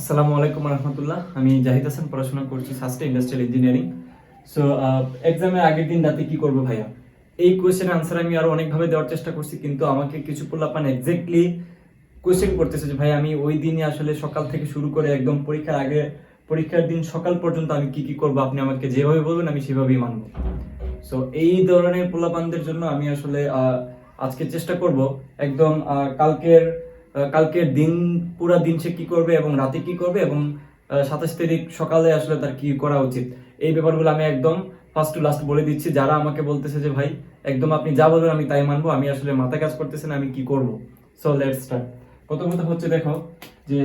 আসসালামু আলাইকুম রহমতুল্লাহ। আমি জাহিদ হাসান, পড়াশোনা করছি সাস্টে ইন্ডাস্ট্রিয়াল ইঞ্জিনিয়ারিং সো এক্সামের আগের দিন রাতে কি করব ভাইয়া? এই কোয়েশ্চেনের আনসার আমি আরও অনেকভাবে দেওয়ার চেষ্টা করছি, কিন্তু আমাকে কিছু পোলাপান এক্স্যাক্টলি কোয়েশ্চেন করতেছে যে, ভাই, আমি ওই দিনই আসলে সকাল থেকে শুরু করে একদম পরীক্ষার আগে, পরীক্ষার দিন সকাল পর্যন্ত আমি কি কি করব, আপনি আমাকে যেভাবে বলবেন, আমি সেভাবেই মানব। সো এই ধরনের পোলাপানদের জন্য আমি আসলে আজকে চেষ্টা করব, একদম কালকের কালকের দিন, পুরা দিন সে কি করবে এবং রাতে কি করবে এবং সাতাশ তারিখ সকালে আসলে তার কি করা উচিত? এই ব্যাপারগুলো আমি একদম ফার্স্ট টু লাস্ট বলে দিচ্ছি। যারা আমাকে বলতেছে যে, ভাই, একদম আপনি যা বলবেন আমি তাই মানবো। আমি আসলে মাথা কাজ করতেছে না, আমি কি করব? সো লেটস স্টার্ট প্রথম কথা হচ্ছে, দেখো, যে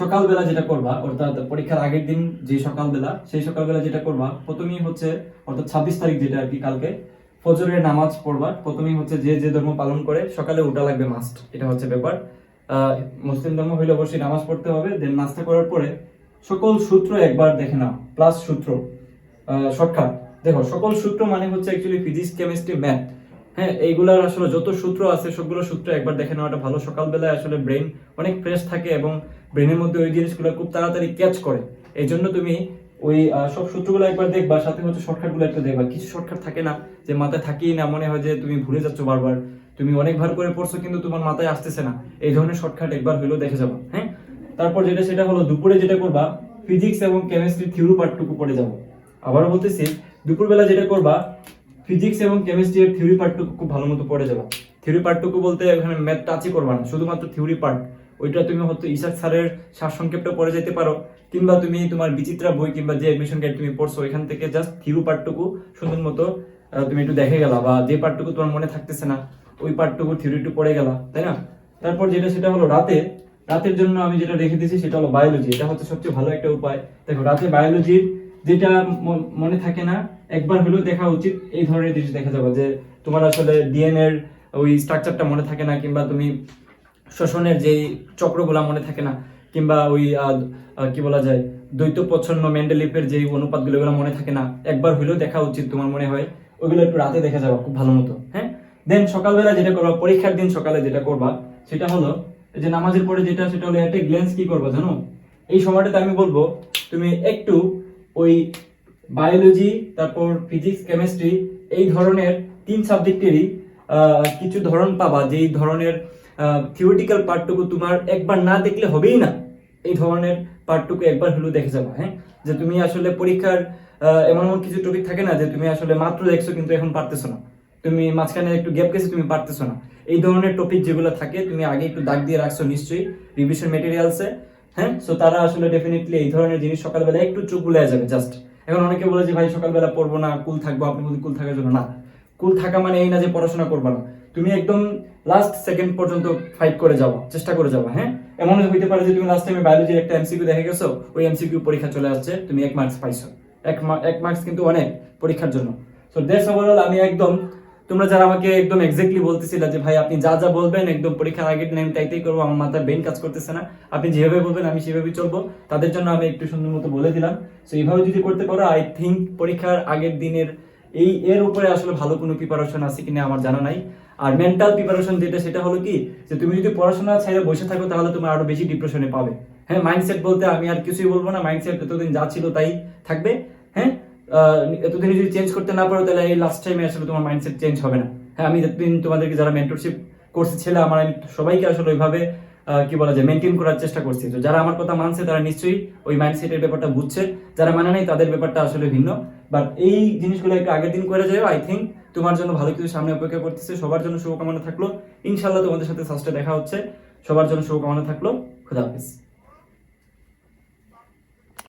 সকালবেলা যেটা করবা, অর্থাৎ পরীক্ষার আগের দিন যে সকালবেলা, সেই সকালবেলা যেটা করবা, প্রথমেই হচ্ছে, অর্থাৎ ছাব্বিশ তারিখ যেটা আর কি কালকে ফজরের নামাজ পড়বার। প্রথমেই হচ্ছে যে যে ধর্ম পালন করে, সকালে উঠা লাগবে মাস্ট এটা হচ্ছে ব্যাপার। মুসলিম ধর্ম হইলে অবশ্যই নামাজ পড়তে হবে দেন নাস্তা করার পরে সকল সূত্র একবার দেখে নাও প্লাস সূত্র। শর্টকাট দেখো, সকল সূত্র মানে হচ্ছে অ্যাকচুয়ালি ফিজিক্স কেমিস্ট্রি ম্যাথ হ্যাঁ এইগুলার আসলে যত সূত্র আছে, সবগুলো সূত্র একবার দেখে নেওয়াটা ভালো। সকালবেলায় আসলে ব্রেন অনেক ফ্রেশ থাকে এবং ব্রেনের মধ্যে ওই জিনিসগুলো খুব তাড়াতাড়ি ক্যাচ করে। এই জন্য তুমি ওই সব সূত্রগুলো একবার দেখবা, সাথে হচ্ছে শর্টকাটগুলো একটু দেখবা। কিছু শর্টকাট থাকে না যে মাথায় থাকেই না, মনে হয় যে তুমি ভুলে যাচ্ছ বারবার। তুমি অনেকবার করে পড়ছো, কিন্তু তোমার মাথায় আসতেছে না। এই ধরনের শর্টকাট একবার হইলেও দেখে যাবা হ্যাঁ? তারপর যেটা, সেটা হলো দুপুরে যেটা করবা ফিজিক্স এবং কেমিস্ট্রি থিওরি পার্টটুকু পড়ে যাব। আবারও বলতেছি, দুপুরবেলা যেটা করবা ফিজিক্স এবং কেমিস্ট্রির থিওরি পার্টটুকু খুব ভালো মতো পড়ে যাবা। থিওরি পার্টটুকু বলতে এখানে ম্যাথ টাচই করবা না, শুধুমাত্র থিওরি পার্ট ওইটা তুমি হয়তো ইসাক স্যারের সারসংক্ষেপটা পড়ে যেতে পারো, কিংবা তুমি তোমার বিচিত্রা বই কিংবা যে এডমিশন গাইড তুমি পড়ছো এখান থেকে জাস্ট থিওরি পার্টটুকু সুন্দর মতো তুমি একটু দেখে গেলা, বা যে পার্টটুকু তোমার মনে থাকতেছে না, ওই পার্টটুকু থিওরি একটু পড়ে গেলা, তাই না? তারপর যেটা, সেটা হলো রাতে, রাতের জন্য আমি যেটা রেখে দিয়েছি, সেটা হলো বায়োলজি এটা হচ্ছে সবচেয়ে ভালো একটা উপায়। দেখো, রাতে বায়োলজির যেটা মনে থাকে না, একবার হলেও দেখা উচিত, এই ধরনের জিনিস দেখা যাবে, যে তোমার আসলে ডিএনএ এর ওই স্ট্রাকচারটা মনে থাকে না, কিংবা তুমি শ্বসনের যেই চক্রগুলা মনে থাকে না, কিংবা ওই কি বলা যায় দ্বৈত প্রচ্ছন্ন মেন্ডেলিপের যে অনুপাতগুলো এগুলো মনে থাকে না, একবার হলেও দেখা উচিত তোমার মনে হয়, ওইগুলো একটু রাতে দেখা যাবে খুব ভালো মতো হ্যাঁ? দেন সকালবেলা যেটা করবা, পরীক্ষার দিন সকালে যেটা করবা, সেটা হলো যে নামাজের পরে যেটা, সেটা হলো একটা গ্লেন্স কি করবা জানো? এই সময়টাতে আমি বলব, তুমি একটু ওই বায়োলজি তারপর ফিজিক্স কেমিস্ট্রি এই ধরনের তিন সাবজেক্টেরই কিছু ধরন পাবা, যেই ধরনের থিওরিটিক্যাল পার্টটুকু তোমার একবার না দেখলে হবেই না। এই ধরনের পার্টটুকু একবার হলেও দেখে যাবা হ্যাঁ যে তুমি আসলে পরীক্ষার এমন এমন কিছু টপিক থাকে না যে তুমি আসলে মাত্র দেখছ কিন্তু এখন পারতেছো না। তুমি মাঝখানে একটু গ্যাপ গেছে, তুমি পারতেছো না। এই ধরনের টপিক যেগুলো থাকে, তুমি আগে একটু দাগ দিয়ে রাখছো নিশ্চয়ই রিভিশন মেটেরিয়ালসে হ্যাঁ সো তারা আসলে ডেফিনেটলি এই ধরনের জিনিস সকালবেলা একটু চোখ গুলে যাবে জাস্ট এখন অনেকে বলে যে, ভাই, সকালবেলা পড়ব না, কুল থাকব, আপনি বলতে কুল থাকার জন্য না। কুল থাকা মানে এই না যে পড়াশোনা করবা না। তুমি একদম লাস্ট সেকেন্ড পর্যন্ত ফাইট করে যাওয়া চেষ্টা করে যাওয়া হ্যাঁ? এমন হইতে পারে যে তুমি লাস্ট টাইমে বায়োলজির একটা এমসিকিউ দেখে গেছো, ওই এমসিকিউ পরীক্ষা চলে আসছে, তুমি এক মার্কস পাইছো। এক এক মার্কস কিন্তু অনেক পরীক্ষার জন্য। সো দ্যাটস ওভারঅল আমি একদম, তোমরা যারা আমাকে একদম এক্স্যাক্টলি বলতেছিলে যে ভাই আপনি যা যা বলবেন, একদম পরীক্ষার আগের দিন আমি তাইতেই করব, আমার মাথায় ব্রেন কাজ করতেছে না। আপনি যেভাবে বলবেন, আমি সেভাবে চলবো। তাদের জন্য আমি একটু সুন্দর মতো বলে দিলাম। সো এইভাবে যদি করতে পারো আই থিঙ্ক পরীক্ষার আগের দিনের এই, এর উপরে আসলে ভালো কোনো প্রিপারেশন আছে কিনা আমার জানা নাই। আর মেন্টাল প্রিপারেশন যেটা, সেটা হলো কি, যে তুমি যদি পড়াশোনা ছেড়ে বসে থাকো, তাহলে তুমি আরও বেশি ডিপ্রেশনে পাবে। হ্যাঁ মাইন্ডসেট বলতে আমি আর কিছুই বলব না মাইন্ডসেট এতদিন যা ছিল তাই থাকবে। হ্যাঁ এতদিন যদি চেঞ্জ করতে না পারো, তাহলে এই লাস্ট টাইমে আসলে তোমার মাইন্ডসেট চেঞ্জ হবে না। হ্যাঁ আমি এতদিন তোমাদেরকে যারা মেন্টরশিপ কোর্সে ছেলে আমার আমি সবাইকে আসলে ওইভাবে কি বলা যায় মেনটেন করার চেষ্টা করছি। তো যারা আমার কথা মানছে, তারা নিশ্চয়ই ওই মাইন্ডসেটের ব্যাপারটা বুঝছে। যারা মানে নাই, তাদের ব্যাপারটা আসলে ভিন্ন। বাট এই জিনিসগুলো একটু আগের দিন করে যাও আই থিঙ্ক তোমার জন্য ভালো কিছু সামনে অপেক্ষা করতেছে। সবার জন্য শুভকামনা থাকল। ইনশাল্লাহ তোমাদের সাথে সাস্টে দেখা হচ্ছে। সবার জন্য শুভকামনা থাকল। খুদা হাফিজ।